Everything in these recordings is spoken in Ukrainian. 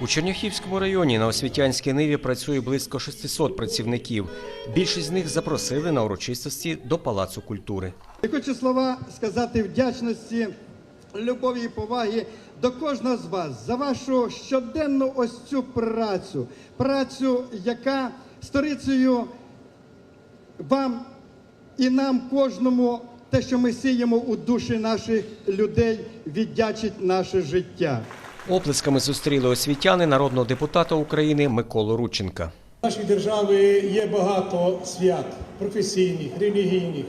У Черняхівському районі на освітянській ниві працює близько 600 працівників. Більшість з них запросили на урочистості до Палацу культури. Я хочу слова сказати вдячності, любові і поваги до кожного з вас за вашу щоденну ось цю працю, працю, яка сторицею вам і нам кожному те, що ми сіємо у душі наших людей, віддячить наше життя. Оплесками зустріли освітяни народного депутата України Миколу Рученка. В нашій державі є багато свят професійних, релігійних.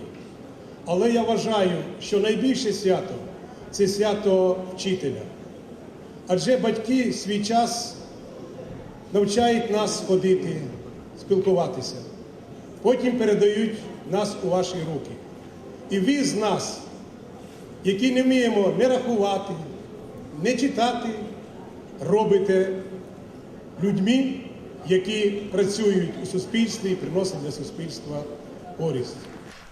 Але я вважаю, що найбільше свято це свято вчителя. Адже батьки свій час навчають нас ходити, спілкуватися. Потім передають нас у ваші руки. І ви з нас, які не вміємо не рахувати, не читати, робите людьми, які працюють у суспільстві і приносять для суспільства користь.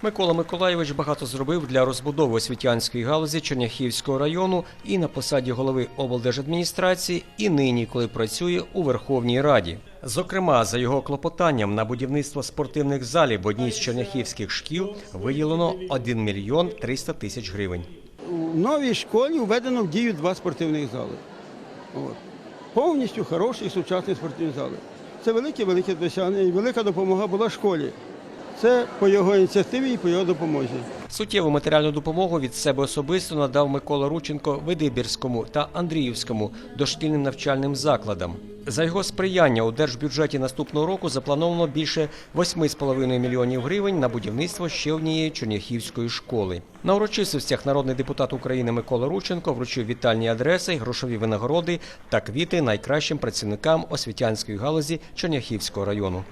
Микола Миколайович багато зробив для розбудови освітянської галузі Черняхівського району і на посаді голови облдержадміністрації, і нині, коли працює у Верховній Раді. Зокрема, за його клопотанням на будівництво спортивних залів в одній з черняхівських шкіл виділено 1 мільйон 300 тисяч гривень. У новій школі введено в дію два спортивних зали. От. Повністю хороші сучасні спортивні зали. Це велике велике досягнення і велика допомога була школі. Це по його ініціативі і по його допомозі. Суттєву матеріальну допомогу від себе особисто надав Микола Рученко Видибірському та Андріївському дошкільним навчальним закладам. За його сприяння у держбюджеті наступного року заплановано більше 8,5 мільйонів гривень на будівництво ще однієї черняхівської школи. На урочистостях народний депутат України Микола Рученко вручив вітальні адреси, грошові винагороди та квіти найкращим працівникам освітянської галузі Черняхівського району.